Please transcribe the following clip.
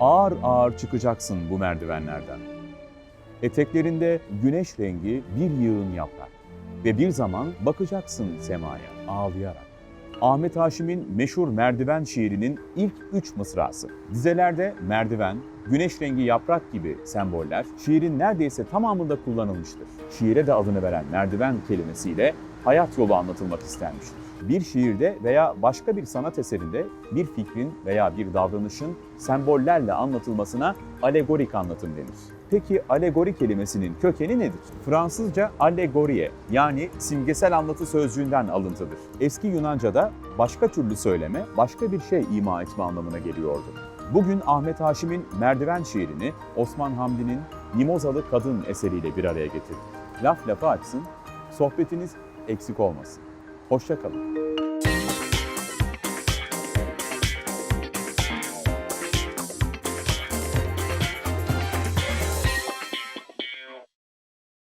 Ağır ağır çıkacaksın bu merdivenlerden. Eteklerinde güneş rengi bir yığın yaprak. Ve bir zaman bakacaksın semaya ağlayarak. Ahmet Haşim'in meşhur Merdiven şiirinin ilk üç mısrası. Dizelerde merdiven, güneş rengi yaprak gibi semboller şiirin neredeyse tamamında kullanılmıştır. Şiire de adını veren merdiven kelimesiyle hayat yolu anlatılmak istenmiştir. Bir şiirde veya başka bir sanat eserinde bir fikrin veya bir davranışın sembollerle anlatılmasına alegorik anlatım denir. Peki alegori kelimesinin kökeni nedir? Fransızca allegorie yani simgesel anlatı sözcüğünden alıntıdır. Eski Yunanca'da başka türlü söyleme, başka bir şey ima etme anlamına geliyordu. Bugün Ahmet Haşim'in Merdiven şiirini Osman Hamdi'nin Mimozalı Kadın eseriyle bir araya getirdik. Laf lafı açsın, sohbetiniz eksik olmasın. Hoşça kalın.